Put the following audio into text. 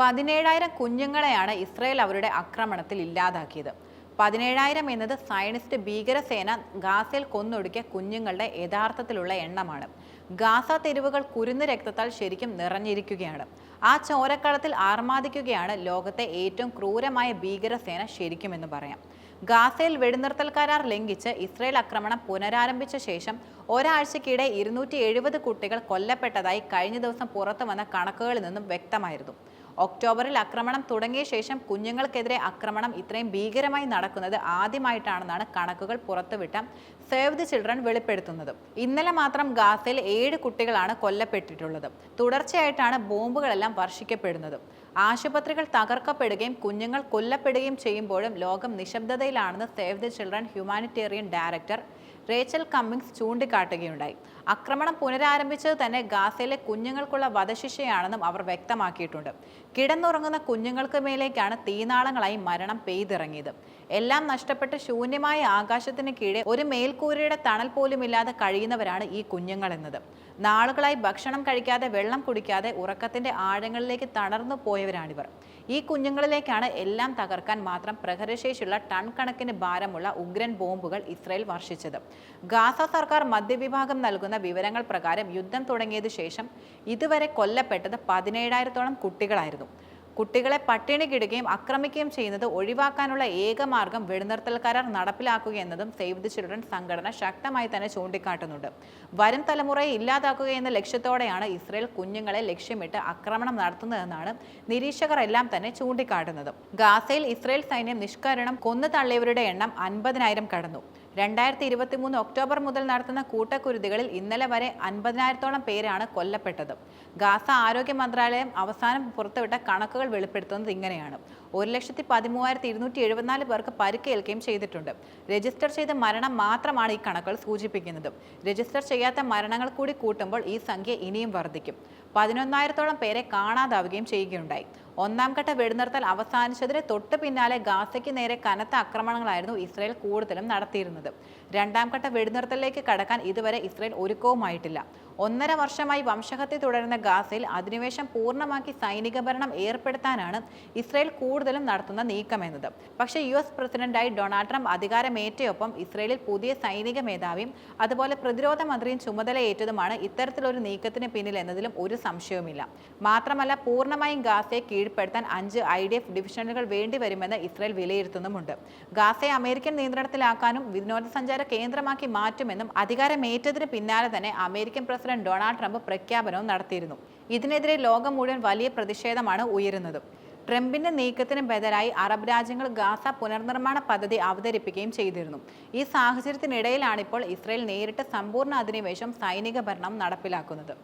പതിനേഴായിരം കുഞ്ഞുങ്ങളെയാണ് ഇസ്രയേൽ അവരുടെ ആക്രമണത്തിൽ ഇല്ലാതാക്കിയത്. പതിനേഴായിരം എന്നത് സയനിസ്റ്റ് ഭീകരസേന ഗാസയിൽ കൊന്നൊടുക്കിയ കുഞ്ഞുങ്ങളുടെ യഥാർത്ഥത്തിലുള്ള എണ്ണമാണ്. ഗാസ തെരുവുകൾ കുരുന്ന് രക്തത്താൽ ശരിക്കും നിറഞ്ഞിരിക്കുകയാണ്. ആ ചോരക്കളത്തിൽ ആർമാദിക്കുകയാണ് ലോകത്തെ ഏറ്റവും ക്രൂരമായ ഭീകരസേന ശരിക്കുമെന്ന് പറയാം. ഗാസയിൽ വെടിനിർത്തൽ കരാർ ലംഘിച്ച് ഇസ്രയേൽ ആക്രമണം പുനരാരംഭിച്ച ശേഷം ഒരാഴ്ചക്കിടെ ഇരുന്നൂറ്റി എഴുപത് കുട്ടികൾ കൊല്ലപ്പെട്ടതായി കഴിഞ്ഞ ദിവസം പുറത്തു വന്ന കണക്കുകളിൽ നിന്നും വ്യക്തമായിരുന്നു. ഒക്ടോബറിൽ ആക്രമണം തുടങ്ങിയ ശേഷം കുഞ്ഞുങ്ങൾക്കെതിരെ ആക്രമണം ഇത്രയും ഭീകരമായി നടക്കുന്നത് ആദ്യമായിട്ടാണെന്നാണ് കണക്കുകൾ പുറത്തുവിട്ട സേവ് ദി ചിൽഡ്രൻ വെളിപ്പെടുത്തുന്നത്. ഇന്നലെ മാത്രം ഗാസയിൽ ഏഴ് കുട്ടികളാണ് കൊല്ലപ്പെട്ടിട്ടുള്ളത്. തുടർച്ചയായിട്ടാണ് ബോംബുകളെല്ലാം വർഷിക്കപ്പെടുന്നത്. ആശുപത്രികൾ തകർക്കപ്പെടുകയും കുഞ്ഞുങ്ങൾ കൊല്ലപ്പെടുകയും ചെയ്യുമ്പോഴും ലോകം നിശബ്ദതയിലാണെന്ന് Save the Children humanitarian director Rachel Cummings ചൂണ്ടിക്കാട്ടുകയുണ്ടായി. ആക്രമണം പുനരാരംഭിച്ചത് തന്നെ ഗാസയിലെ കുഞ്ഞുങ്ങൾക്കുള്ള വധശിക്ഷയാണെന്നും അവർ വ്യക്തമാക്കിയിട്ടുണ്ട്. കിടന്നുറങ്ങുന്ന കുഞ്ഞുങ്ങൾക്ക് മേലേക്കാണ് തീനാളങ്ങളായി മരണം പെയ്തിറങ്ങിയത്. എല്ലാം നഷ്ടപ്പെട്ട് ശൂന്യമായ ആകാശത്തിന് കീഴെ ഒരു മേൽക്കൂരയുടെ തണൽ പോലുമില്ലാതെ കഴിയുന്നവരാണ് ഈ കുഞ്ഞുങ്ങൾ എന്നത് നാളുകളായി ഭക്ഷണം കഴിക്കാതെ വെള്ളം കുടിക്കാതെ ഉറക്കത്തിന്റെ ആഴങ്ങളിലേക്ക് തളർന്നു പോയവരാണിവർ. ഈ കുഞ്ഞുങ്ങളിലേക്കാണ് എല്ലാം തകർക്കാൻ മാത്രം പ്രഹരശേഷിയുള്ള ടൺ കണക്കിന് ഭാരമുള്ള ഉഗ്രൻ ബോംബുകൾ ഇസ്രായേൽ വർഷിച്ചത്. ഗാസ സർക്കാർ മധ്യവിഭാഗം നൽകുന്ന വിവരങ്ങൾ പ്രകാരം യുദ്ധം തുടങ്ങിയത് ശേഷം ഇതുവരെ കൊല്ലപ്പെട്ടത് പതിനേഴായിരത്തോളം കുട്ടികളായിരുന്നു. കുട്ടികളെ പട്ടിണി കിടുകയും ആക്രമിക്കുകയും ചെയ്യുന്നത് ഒഴിവാക്കാനുള്ള ഏക മാർഗം വെടിനിർത്തൽ കരാർ നടപ്പിലാക്കുക എന്നതും സേവ് ദി ചിൽഡ്രൻ സംഘടന ശക്തമായി തന്നെ ചൂണ്ടിക്കാട്ടുന്നുണ്ട്. വരും തലമുറയെ ഇല്ലാതാക്കുക എന്ന ലക്ഷ്യത്തോടെയാണ് ഇസ്രയേൽ കുഞ്ഞുങ്ങളെ ലക്ഷ്യമിട്ട് ആക്രമണം നടത്തുന്നതെന്നാണ് നിരീക്ഷകർ എല്ലാം തന്നെ ചൂണ്ടിക്കാട്ടുന്നത്. ഗാസയിൽ ഇസ്രയേൽ സൈന്യം നിഷ്കരണം കൊന്നു തള്ളിയവരുടെ എണ്ണം അൻപതിനായിരം കടന്നു. രണ്ടായിരത്തി ഇരുപത്തി മൂന്ന് ഒക്ടോബർ മുതൽ നടത്തുന്ന കൂട്ടക്കുരുതികളിൽ ഇന്നലെ വരെ അൻപതിനായിരത്തോളം പേരാണ് കൊല്ലപ്പെട്ടത്. ഗാസ ആരോഗ്യ മന്ത്രാലയം അവസാനം പുറത്തുവിട്ട കണക്കുകൾ വെളിപ്പെടുത്തുന്നത് ഇങ്ങനെയാണ്. ഒരു ലക്ഷത്തി പതിമൂവായിരത്തി ഇരുന്നൂറ്റി എഴുപത്തിനാല് പേർക്ക് പരിക്കേൽക്കുകയും ചെയ്തിട്ടുണ്ട്. രജിസ്റ്റർ ചെയ്ത മരണം മാത്രമാണ് ഈ കണക്കുകൾ സൂചിപ്പിക്കുന്നത്. രജിസ്റ്റർ ചെയ്യാത്ത മരണങ്ങൾ കൂടി കൂട്ടുമ്പോൾ ഈ സംഖ്യ ഇനിയും വർദ്ധിക്കും. പതിനൊന്നായിരത്തോളം പേരെ കാണാതാവുകയും ചെയ്യുകയുണ്ടായി. ഒന്നാം ഘട്ട വെടിനിർത്തൽ അവസാനിച്ചതിന് തൊട്ട് പിന്നാലെ ഗാസയ്ക്ക് നേരെ കനത്ത ആക്രമണങ്ങളായിരുന്നു ഇസ്രയേൽ കൂടുതലും നടത്തിയിരുന്നത്. രണ്ടാം ഘട്ട വെടിനിർത്തലിലേക്ക് കടക്കാൻ ഇതുവരെ ഇസ്രയേൽ ഒരുക്കവുമായിട്ടില്ല. ഒന്നര വർഷമായി വംശഹത്യ തുടരുന്ന ഗാസയിൽ അധിനിവേശം പൂർണമാക്കി സൈനിക ഭരണം ഏർപ്പെടുത്താനാണ് ഇസ്രയേൽ കൂടുതലും നടത്തുന്ന നീക്കമെന്നത്. പക്ഷേ യു എസ് പ്രസിഡന്റായി ഡൊണാൾഡ് ട്രംപ് അധികാരമേറ്റയൊപ്പം ഇസ്രയേലിൽ പുതിയ സൈനിക മേധാവിയും അതുപോലെ പ്രതിരോധ മന്ത്രിയും ചുമതലയേറ്റതുമാണ് ഇത്തരത്തിലൊരു നീക്കത്തിന് പിന്നിൽ എന്നതിലും ഒരു സംശയവുമില്ല. മാത്രമല്ല പൂർണമായും ഗാസയെ കീഴ്പ്പെടുത്താൻ അഞ്ച് ഐ ഡി എഫ് ഡിവിഷനുകൾ വേണ്ടിവരുമെന്ന് ഇസ്രയേൽ വിലയിരുത്തുന്നുമുണ്ട്. ഗാസയെ അമേരിക്കൻ നിയന്ത്രണത്തിലാക്കാനും വിനോദസഞ്ചാര കേന്ദ്രമാക്കി മാറ്റുമെന്നും അധികാരമേറ്റതിന് പിന്നാലെ തന്നെ അമേരിക്കൻ പ്രസിഡന്റ് ഡൊണാൾഡ് ട്രംപ് പ്രഖ്യാപനവും നടത്തിയിരുന്നു. ഇതിനെതിരെ ലോകം മുഴുവൻ വലിയ പ്രതിഷേധമാണ് ഉയരുന്നത്. ട്രംപിന്റെ നീക്കത്തിന് ബദലായി അറബ് രാജ്യങ്ങൾ ഗാസ പുനർനിർമ്മാണ പദ്ധതി അവതരിപ്പിക്കുകയും ചെയ്തിരുന്നു. ഈ സാഹചര്യത്തിനിടയിലാണിപ്പോൾ ഇസ്രയേൽ നേരിട്ട് സമ്പൂർണ അധിനിവേശം സൈനിക ഭരണം നടപ്പിലാക്കുന്നത്.